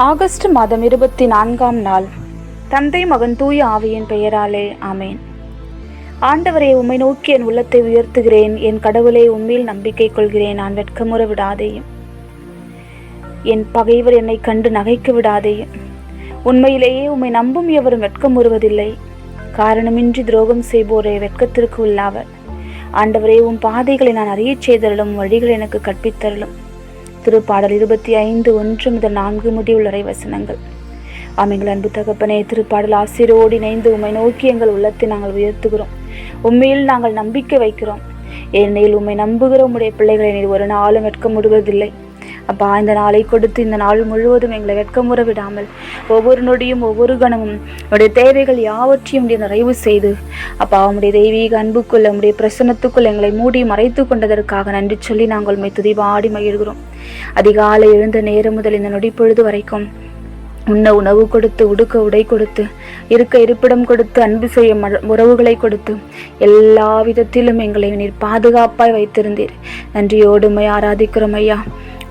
August மாதம் இருபத்தி நான்காம் நாள். தந்தை மகன் தூய ஆவியின் பெயராலே ஆமேன். ஆண்டவரே உம்மை நோக்கி என் உள்ளத்தை உயர்த்துகிறேன். என் கடவுளை உண்மையில் நம்பிக்கை கொள்கிறேன். நான் வெட்கமுற விடாதேயும். என் பகைவர் என்னை கண்டு நகைக்க விடாதேயும். உண்மையிலேயே உம்மை நம்பும் எவரும் வெட்கமுறுவதில்லை. காரணமின்றி துரோகம் செய்வோரே வெட்கத்திற்கு உள்ளாவர். ஆண்டவரே உம் பாதைகளை நான் அறியச் செய்தருளும் வழிகள் எனக்கு கற்பித்தருளும். திருப்பாடல் இருபத்தி ஐந்து ஒன்று முதல் நான்கு முடிவுள்ளரை வசனங்கள். ஆமைங்கள் அன்பு தகப்பனே திருப்பாடல் ஆசிரோடு இணைந்து உண்மை நோக்கி எங்கள் உள்ளத்தை நாங்கள் உயர்த்துகிறோம். உண்மையில் நாங்கள் நம்பிக்கை வைக்கிறோம். ஏனெனில் உம்மை நம்புகிற உம்முடைய பிள்ளைகளை நீர் ஒரு நாளும் வெட்க முடிவதில்லை. அப்பா இந்த நாளை கொடுத்து இந்த நாள் முழுவதும் எங்களை வெட்கமுற விடாமல் ஒவ்வொரு நொடியும் ஒவ்வொரு கணமும் உடைய தேவைகள் யாவற்றையும் நிறைவு செய்து அப்பா உம்முடைய தெய்வீக அன்புக்குள்ள உம்முடைய பிரசன்னத்துக்குள் எங்களை மூடி மறைத்து கொண்டதற்காக நன்றி சொல்லி நாங்கள் உண்மை துதிபாடி மகிழ்கிறோம். அதிகாலை எழுந்த நேரம் முதல் இந்த நொடி பொழுது வரைக்கும் உண்ண உணவு கொடுத்து உடுக்க உடை கொடுத்து இருக்க இருப்பிடம் கொடுத்து அன்பு செய்ய உறவுகளை கொடுத்து எல்லா விதத்திலும் எங்களை நீர் பாதுகாப்பாய் வைத்திருந்தீர். நன்றியோடு ஆராதிக்கிறோம் ஐயா.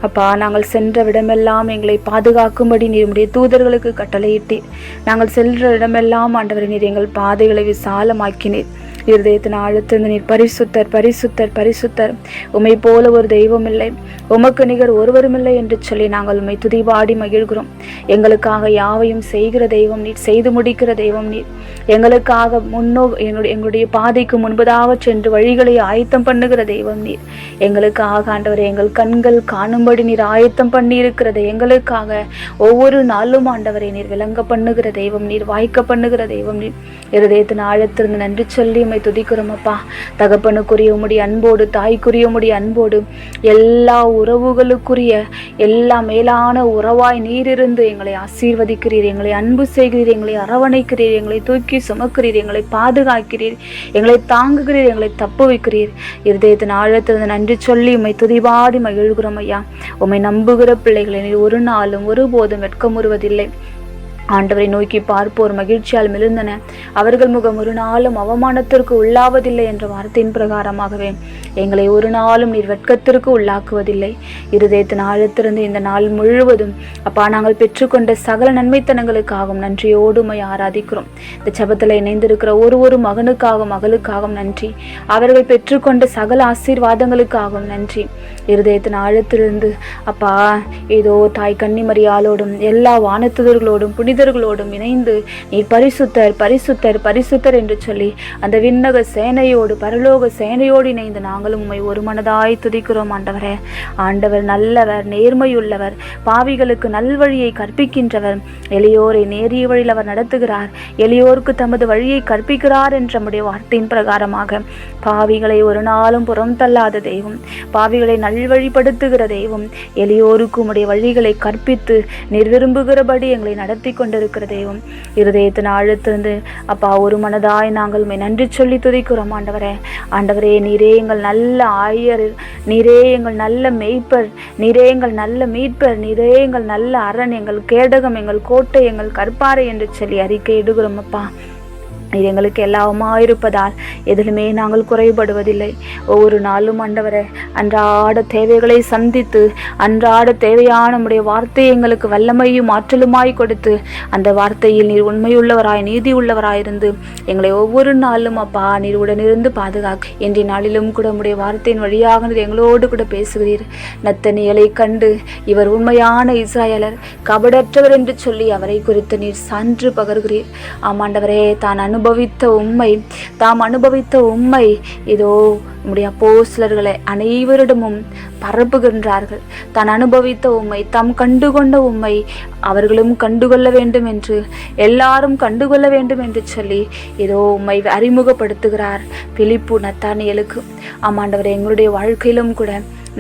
அப்பா நாங்கள் சென்ற இடமெல்லாம் எங்களை பாதுகாக்கும்படி நீர் உடைய தூதர்களுக்கு கட்டளையிட்டீர். நாங்கள் சென்ற இடமெல்லாம் ஆண்டவரை நீர் எங்கள் பாதைகளை விசாலமாக்கினீர். இருதயத்தின் ஆழத்திலிருந்து நீர் பரிசுத்தர் பரிசுத்தர் பரிசுத்தர். உம்மை போல ஒரு தெய்வம் இல்லை. உமக்கு நிகர் ஒருவரும் இல்லை என்று சொல்லி நாங்கள் உம்மை துதிபாடி மகிழ்கிறோம். எங்களுக்காக யாவையும் செய்கிற தெய்வம் நீர் செய்து முடிக்கிற தெய்வம் நீர். எங்களுக்காக முன்னோ எங்களுடைய எங்களுடைய பாதைக்கு முன்பதாக சென்று வழிகளை ஆயத்தம் பண்ணுகிற தெய்வம் நீர். எங்களுக்காக ஆண்டவர் எங்கள் கண்கள் காணும்படி நீர் ஆயத்தம் பண்ணி இருக்கிறது எங்களுக்காக ஒவ்வொரு நாளும் ஆண்டவரை நீர் விளங்க பண்ணுகிற தெய்வம் நீர் வாய்க்க பண்ணுகிற தெய்வம் நீர். இருதயத்தின் ஆழத்திலிருந்து நன்றி சொல்லி உம்மை துதிக்கிறோமப்பா. தகப்பனுக்குரிய உம்முடைய அன்போடு தாய்க்குரிய உம்முடைய அன்போடு எல்லா உறவுகளுக்குரிய எல்லா மேலான உறவாய் நீரிருந்து எங்களை ஆசீர்வதிக்கிறீர் எங்களை அன்பு செய்கிறீர் எங்களை அரவணைக்கிறீர் எங்களை தூக்கி சுமக்கிறீர் எங்களை பாதுகாக்கிறீர் எங்களை தாங்குகிறீர் எங்களை தப்பு வைக்கிறீர் இருதயத்தின் ஆழத்திலிருந்து நன்றி சொல்லி உம்மை துதிபாடி மகிழ்கிறோம் ஐயா. உம்மை நம்புகிற பிள்ளைகளை நீர் ஒரு நாளும் ஒருபோதும் வெட்கமுறுவதில்லை. ஆண்டவரை நோக்கி பார்ப்போர் மகிழ்ச்சியால் மிழுந்தன அவர்கள் முகம் ஒரு நாளும் அவமானத்திற்கு உள்ளாவதில்லை என்ற வார்த்தையின் பிரகாரமாகவே எங்களை ஒரு நாளும் நீர் வெட்கத்திற்கு உள்ளாக்குவதில்லை. இருதயத்தின் ஆழத்திலிருந்து இந்த நாள் முழுவதும் அப்பா நாங்கள் பெற்றுக்கொண்ட சகல நன்மைத்தனங்களுக்காகவும் நன்றியோடு ஆராதிக்கிறோம். இந்த ஜெபத்தில் இணைந்திருக்கிற ஒரு ஒரு மகனுக்காகவும் மகளுக்காகவும் நன்றி. அவர்கள் பெற்றுக்கொண்ட சகல ஆசீர்வாதங்களுக்காகவும் நன்றி. இருதயத்தின் ஆழத்திலிருந்து அப்பா ஏதோ தாய் கன்னிமரியாலோடும் எல்லா வானத்துதர்களோடும் மனிதர்களோடும் இணைந்து நீர் பரிசுத்தர் பரிசுத்தர் பரிசுத்தர் என்று சொல்லி அந்த விண்ணக சேனையோடு பரலோக சேனையோடு இணைந்து நாங்களும் உண்மை ஒரு மனதாய் துதிக்கிறோம் ஆண்டவரே. ஆண்டவர் நல்லவர் நேர்மையுள்ளவர் பாவிகளுக்கு நல்வழியை கற்பிக்கின்றவர். எளியோரை நேரிய வழியில் அவர் நடத்துகிறார். எளியோருக்கு தமது வழியை கற்பிக்கிறார் என்ற நம்முடைய வார்த்தையின் பிரகாரமாக பாவிகளை ஒரு நாளும் புறம் தள்ளாத தெய்வம் பாவிகளை நல்வழிப்படுத்துகிற தெய்வம் எளியோருக்கு உடைய வழிகளை கற்பித்து நிர்விரும்புகிறபடி எங்களை நடத்தி கொண்டு கொண்டிருக்கிற தெய்வம். இருதயத்தின் ஆழத்திருந்து அப்பா ஒரு மனதாய் நாங்கள் நன்றி சொல்லி துதிக்கிறோம் ஆண்டவரே. ஆண்டவரே நீரே எங்கள் நல்ல ஆயர் நீரே எங்கள் நல்ல மெய்ப்பர் நீரே எங்கள் நல்ல மீட்பர் நீரே எங்கள் நல்ல அரண் எங்கள் கேடகம் எங்கள் கோட்டை எங்கள் கற்பாறை என்று சொல்லி அறிக்கை இடுகிறோம் அப்பா. எங்களுக்கு எல்லாமா இருப்பதால் எதிலுமே நாங்கள் குறைபடுவதில்லை. ஒவ்வொரு நாளும் அண்டவரை அன்றாட தேவைகளை சந்தித்து அன்றாட தேவையான நம்முடைய வார்த்தையை எங்களுக்கு வல்லமையும் ஆற்றலுமாய் கொடுத்து அந்த வார்த்தையில் நீர் உண்மையுள்ளவராய் நீதி உள்ளவராயிருந்து எங்களை ஒவ்வொரு நாளும் அப்பா நீர் உடனிருந்து பாதுகாக்க இன்றைய நாளிலும் கூட நம்முடைய வார்த்தையின் வழியாக நீர் எங்களோடு கூட பேசுகிறீர். நத்தனியலை கண்டு இவர் உண்மையான இஸ்ராயலர் கபடற்றவர் என்று சொல்லி அவரை குறித்து நீர் சான்று பகர்கிறீர். ஆமாண்டவரே தான் அனுபவித்த உண்மை தாம் அனுபவித்த உண்மை. இதோ நம்முடைய போஸ்லர்களை அனைவரிடமும் பரப்புகின்றார்கள். தான் அனுபவித்த உண்மை தாம் கண்டுகொண்ட உண்மை. அவர்களும் கண்டுகொள்ள வேண்டும் என்று எல்லாரும் கண்டுகொள்ள வேண்டும் என்று சொல்லி ஏதோ உண்மை அறிமுகப்படுத்துகிறார். பிலிப்பு நத்தானியலுக்கு. ஆமாண்டவர் எங்களுடைய வாழ்க்கையிலும் கூட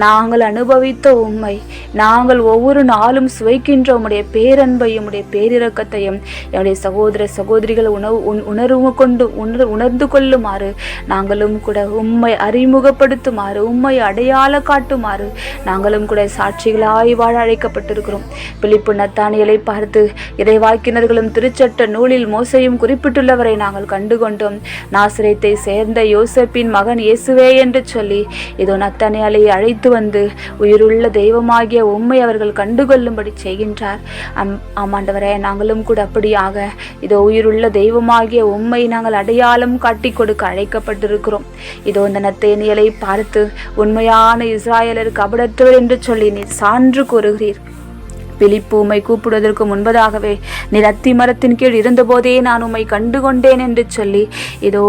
நாங்கள் அனுபவித்த உண்மை. நாங்கள் ஒவ்வொரு நாளும் சுவைக்கின்ற உம்முடைய பேரன்பையும் உடைய பேரிரக்கத்தையும் என்னுடைய சகோதர சகோதரிகள் உணவு உணர்வு கொண்டு உணர் உணர்ந்து கொள்ளுமாறு நாங்களும் கூட உண்மை அறிமுகப்படுத்துமாறு உண்மை அடையாள காட்டுமாறு நாங்களும் கூட சாட்சிகளாய் வாழ அழைக்கப்பட்டிருக்கிறோம். பிலிப்பு நத்தானியலை பார்த்து இறைவாக்கினர்களும் திருச்சட்ட நூலில் மோசையும் குறிப்பிட்டுள்ளவரை நாங்கள் கண்டுகொண்டோம். நாசிரியத்தை சேர்ந்த யோசப்பின் மகன் இயேசுவே என்று சொல்லி இதோ நத்தானியலை அழைத்து அழைத்து வந்து உயிருள்ள தெய்வமாகிய உண்மை அவர்கள் கண்டுகொள்ளும்படி செய்கின்றார். அம் ஆமாண்டவரே நாங்களும் கூட அப்படியாக இதோ உயிருள்ள தெய்வமாகிய உண்மை நாங்கள் அடையாளம் காட்டி கொடுக்க அழைக்கப்பட்டிருக்கிறோம். இதோ இந்த நத்தேனியலை பார்த்து உண்மையான இஸ்ராயலர் கபடத்தவர் என்று சொல்லி நீ சான்று கூறுகிறீர். பிலிப்பு உம்மை கூப்பிடுவதற்கு முன்பதாகவே நீர் அத்தி மரத்தின் கீழ் இருந்தபோதே நான் உம்மை கண்டு கொண்டேன் என்று சொல்லி இதோ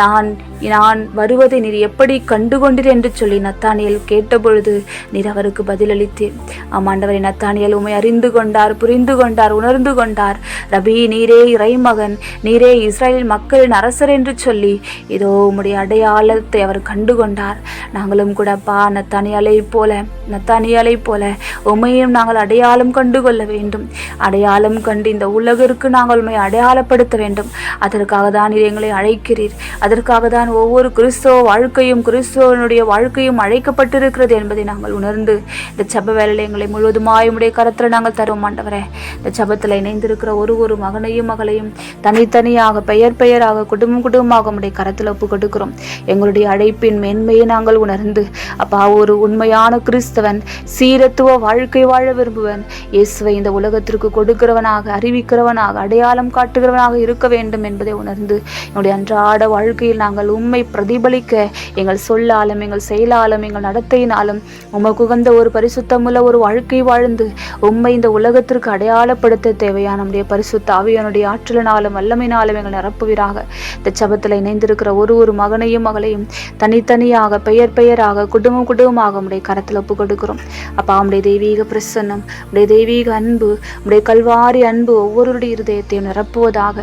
நான் நான் வருவதை நீர் எப்படி கண்டுகொண்டீர் என்று சொல்லி நத்தானியல் கேட்டபொழுது நீர் அவருக்கு பதிலளித்தீர் ஆமாண்டவரை நத்தானியல் உம்மை அறிந்து கொண்டார் புரிந்து கொண்டார் உணர்ந்து கொண்டார். ரபி நீரே இறைமகன் நீரே இஸ்ரேல் மக்களின் அரசர் என்று சொல்லி இதோ உம்முடைய அடையாளத்தை அவர் கண்டுகொண்டார். நாங்களும் கூட பா நத்தானியாலை போல நத்தானியாலை போல உமையும் நாங்கள் அடையாளம் கண்டு கொள்ள வேண்டும். அடையாளம் கண்டு இந்த உலகிற்கு நாங்கள் உண்மை அடையாளப்படுத்த வேண்டும். அதற்காக தான் நீர் எங்களை அழைக்கிறீர். அதற்காக தான் ஒவ்வொரு கிறிஸ்தவ வாழ்க்கையும் கிறிஸ்தவனுடைய வாழ்க்கையும் அழைக்கப்பட்டிருக்கிறது என்பதை நாங்கள் உணர்ந்து இந்த சப வேலையில் எங்களை முழுவதுமாய் உடைய கரத்தில் நாங்கள் தருவோம் ஆண்டவரே. இந்த சபத்தில் இணைந்திருக்கிற ஒரு ஒரு மகனையும் மகளையும் தனித்தனியாக பெயர் பெயராக குடும்பம் குடும்பமாக உடைய கரத்தில் ஒப்பு கொடுக்கிறோம். எங்களுடைய அழைப்பின் மேன்மையை நாங்கள் உணர்ந்து அப்பா ஒரு உண்மையான கிறிஸ்தவன் சீரத்துவ வாழ்க்கை வாழ விரும்புவன் இயேசுவை இந்த உலகத்திற்கு கொடுக்கிறவனாக அறிவிக்கிறவனாக அடையாளம் காட்டுகிறவனாக இருக்க வேண்டும் என்பதை உணர்ந்து என்னுடைய அன்றாட வாழ்க்கையில் நாங்கள் உண்மை பிரதிபலிக்க. எங்கள் சொல்லாலும் எங்கள் செயலாலும் எங்கள் நடத்தையினாலும் உமக்கு உகந்த ஒரு பரிசுத்தமுள்ள ஒரு வாழ்க்கை வாழ்ந்து உண்மை இந்த உலகத்திற்கு அடையாளப்படுத்த தேவையான நம்முடைய பரிசுத்த ஆவியனுடைய ஆற்றலினாலும் வல்லமையினாலும் எங்கள் நிரப்புவீராக. இந்த சபத்தில் இணைந்திருக்கிற ஒரு ஒரு மகனையும் மகளையும் தனித்தனியாக பெயர் பெயராக குடும்பம் குடும்பமாக உடைய கரத்தில் ஒப்பு கொடுக்கிறோம் அப்பா உடைய தெய்வீக பிரசன்னம் உடைய தெய்வீக அன்பு உடைய கல்வாரி அன்பு ஒவ்வொருடைய இருதயத்தையும் நிரப்புவதாக.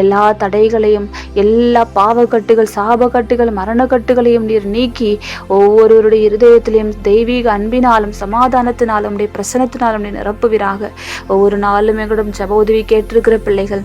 எல்லா தடைகளையும் எல்லா பாவக்கட்டுகள் சாபக்கட்டுகள் மரணக்கட்டுகளையும் நீர் நீக்கி ஒவ்வொருவருடைய இருதயத்திலையும் தெய்வீக அன்பினாலும் சமாதானத்தினாலும் உடைய பிரசனத்தினாலும் நீர் நிரப்புவீராக. ஒவ்வொரு நாளும் எங்களிடம் ஜப உதவி கேட்டிருக்கிற பிள்ளைகள்.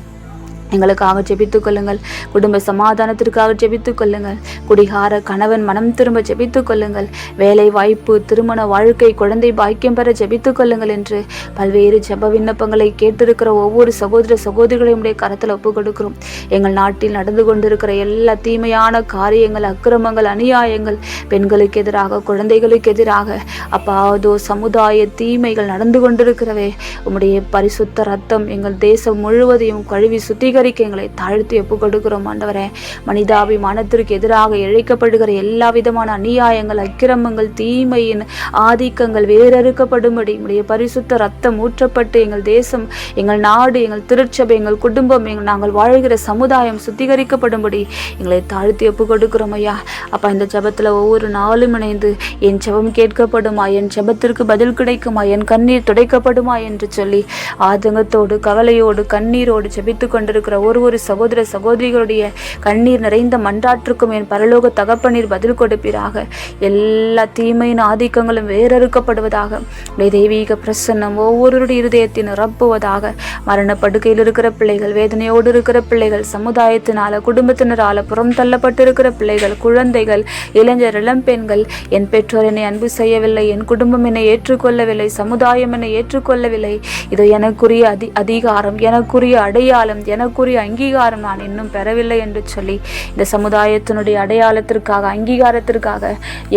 எங்களுக்காக ஜெபித்துக் கொள்ளுங்கள். குடும்ப சமாதானத்திற்காக ஜெபித்துக் கொள்ளுங்கள். குடிகார கணவன் மனம் திரும்ப ஜெபித்துக் கொள்ளுங்கள். வேலை வாய்ப்பு திருமண வாழ்க்கை குழந்தை பாக்கியம் பெற ஜெபித்துக் கொள்ளுங்கள் என்று பல்வேறு ஜெப விண்ணப்பங்களை கேட்டிருக்கிற ஒவ்வொரு சகோதர சகோதரிகளையும் உடைய கரத்தில் ஒப்புக் கொடுக்கிறோம் எங்கள் நாட்டில் நடந்து கொண்டிருக்கிற எல்லா தீமையான காரியங்கள் அக்கிரமங்கள் அநியாயங்கள் பெண்களுக்கு எதிராக குழந்தைகளுக்கு எதிராக அப்பாவதோ சமுதாய தீமைகள் நடந்து கொண்டிருக்கிறவே உம்முடைய பரிசுத்த ரத்தம் எங்கள் தேசம் முழுவதையும் கழுவி சுத்திகரிக்க எங்களை தாழ்த்தி ஒப்பு கொடுக்கிறோம் ஆண்டவரே. மனிதாபிமானத்திற்கு எதிராக இழைக்கப்படுகிற எல்லா விதமான அநியாயங்கள் அக்கிரமங்கள் தீமையின் ஆதிக்கங்கள் வேறறுக்கப்படும்படி உடைய பரிசுத்த ரத்தம் ஊற்றப்பட்டு எங்கள் தேசம் எங்கள் நாடு எங்கள் திருச்சபை எங்கள் குடும்பம் எங்கள் நாங்கள் வாழ்கிற சமுதாயம் சுத்திகரிக்கப்படும்படி எங்களை தாழ்த்தி ஒப்பு கொடுக்கிறோம் ஐயா. அப்பா இந்த ஜெபத்தில் ஒவ்வொரு நாளும் இணைந்து என் ஜெபம் கேட்கப்படுமா என் ஜெபத்திற்கு பதில் கிடைக்குமா என் கண்ணீர் துடைக்கப்படுமா என்று சொல்லி ஆதங்கத்தோடு கவலையோடு கண்ணீரோடு ஜெபித்து கொண்டிருக்கிற ஒரு ஒரு சகோதர சகோதரிகளுடைய கண்ணீர் நிறைந்த மன்றாற்றுக்கும் என் பரலோக தகப்பநீர் பதில் கொடுப்பீராக. எல்லா தீமையின் ஆதிக்கங்களும் வேறறுக்கப்படுவதாக. உடைய தெய்வீக பிரசன்னம் ஒவ்வொருவருடைய இருதயத்தை நிரப்புவதாக. மரண படுக்கையில் இருக்கிற பிள்ளைகள் வேதனையோடு இருக்கிற பிள்ளைகள் சமுதாயத்தினால குடும்பத்தினரால புறம் தள்ளப்பட்டிருக்கிற பிள்ளைகள் குழந்தைகள் இளைஞர் இளம்பெண்கள் என் பெற்றோர் என்னை அன்பு செய்யவில்லை என் குடும்பம் என்னை ஏற்றுக்கொள்ளவில்லை சமுதாயம் என்னை ஏற்றுக்கொள்ளவில்லை. இது எனக்குரிய அதி அதிகாரம் எனக்குரிய அடையாளம் எனக்கு அதற்குரிய அங்கீகாரம் நான் இன்னும் பெறவில்லை என்று சொல்லி இந்த சமுதாயத்தினுடைய அடையாளத்திற்காக அங்கீகாரத்திற்காக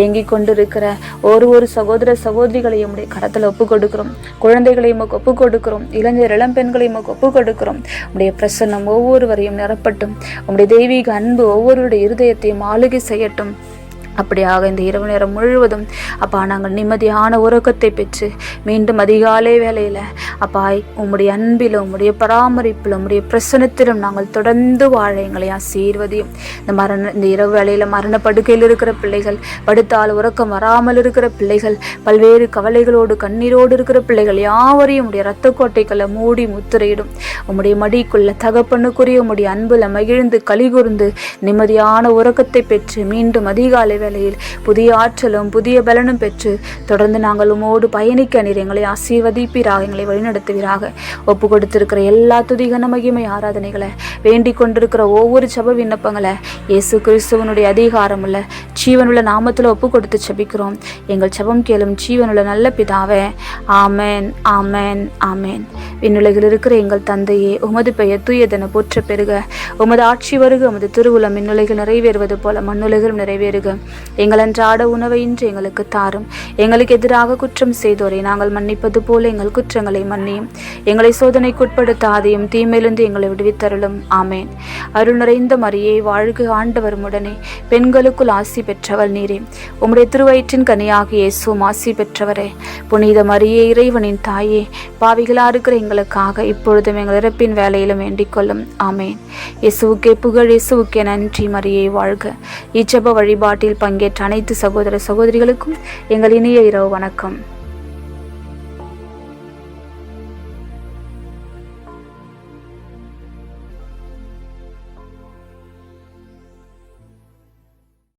ஏங்கிக் கொண்டிருக்கிற ஒரு ஒரு சகோதர சகோதரிகளையும் உடைய கடத்தில் ஒப்பு கொடுக்கிறோம் குழந்தைகளையும் ஒப்பு கொடுக்கிறோம் இளைஞர் இளம் பெண்களையும் ஒப்பு கொடுக்கிறோம் உடைய பிரசன்னம் ஒவ்வொருவரையும் நிரப்பட்டும். உம்முடைய தெய்வீக அன்பு ஒவ்வொருவருடைய இருதயத்தையும் ஆளுகை செய்யட்டும். அப்படியாக இந்த இரவு நேரம் முழுவதும் அப்பா நாங்கள் நிம்மதியான உறக்கத்தை பெற்று மீண்டும் அதிகாலை வேலையில் அப்பா உம்முடைய அன்பிலும் உம்முடைய பராமரிப்பிலும் உம்முடைய பிரசனத்திலும் நாங்கள் தொடர்ந்து வாழ எங்களை ஆசீர்வதியும். இந்த மரண இந்த இரவு வேலையில் மரண படுக்கையில் இருக்கிற பிள்ளைகள் படுத்தால் உறக்கம் வராமல் இருக்கிற பிள்ளைகள் பல்வேறு கவலைகளோடு கண்ணீரோடு இருக்கிற பிள்ளைகள் யாவரையும் உடைய இரத்த கோட்டைகளை மூடி முத்திரையிடும். உம்முடைய மடிக்குள்ள தகப்பனுக்குரிய உம்முடைய அன்புல மகிழ்ந்து கலிகூர்ந்து நிம்மதியான உறக்கத்தை பெற்று மீண்டும் அதிகாலை வேளையில் புதிய ஆற்றலும் புதிய பலனும் பெற்று தொடர்ந்து நாங்கள் உமோடு பயணிக்க நீர் எங்களை ஆசீர்வதிப்பீராக எங்களை வழிநடத்துவீராக. ஒப்பு கொடுத்திருக்கிற எல்லா துதிகன மகிமை ஆராதனைகளை வேண்டிக் கொண்டிருக்கிற ஒவ்வொரு சப விண்ணப்பங்களை இயேசு கிறிஸ்துவனுடைய அதிகாரமுள்ள ஜீவனுள்ள நாமத்தில் ஒப்பு கொடுத்து செபிக்கிறோம் எங்கள் செபம் கேளும் ஜீவனுள்ள நல்ல பிதாவே ஆமேன் ஆமேன் ஆமேன். விண்ணுலகில் இருக்கிற எங்கள் தந்தையே உமது பெயர் தூயதென போற்ற பெருக. உமது ஆட்சி வருக உமது திருவுளம் மின்னுலகில் நிறைவேறுவது போல மண்ணுலகிலும் நிறைவேறுக. எங்கள் அன்றாட உணவை இன்று எங்களுக்கு தாரும். எங்களுக்கு எதிராக குற்றம் செய்தோரை நாங்கள் மன்னிப்பது போல எங்கள் குற்றங்களை மன்னியும். எங்களை சோதனைக்குட்படுத்தாதையும் தீமையிலிருந்து எங்களை விடுவித்தருளும். ஆமேன். அருள் நிறைந்த மரியே வாழ்க ஆண்டவர் உடனே பெண்களுக்குள் ஆசி பெற்றவள் நீரே. உம்முடைய திருவயிற்றின் கனியாக இயேசுவும் ஆசி பெற்றவரே. புனித மரியே இறைவனின் தாயே பாவிகளாக இருக்கிற எங்களுக்காக இப்பொழுதும் எங்கள் இறப்பின் வேலையிலும் வேண்டிக் கொள்ளும். ஆமேன். இயேசுவுக்கே புகழ் இயேசுவுக்கே நன்றி மரியை வாழ்க. இச்சப வழிபாட்டில் பங்கேற்ற அனைத்து சகோதர சகோதரிகளுக்கும் எங்கள் இனிய இரவு வணக்கம்.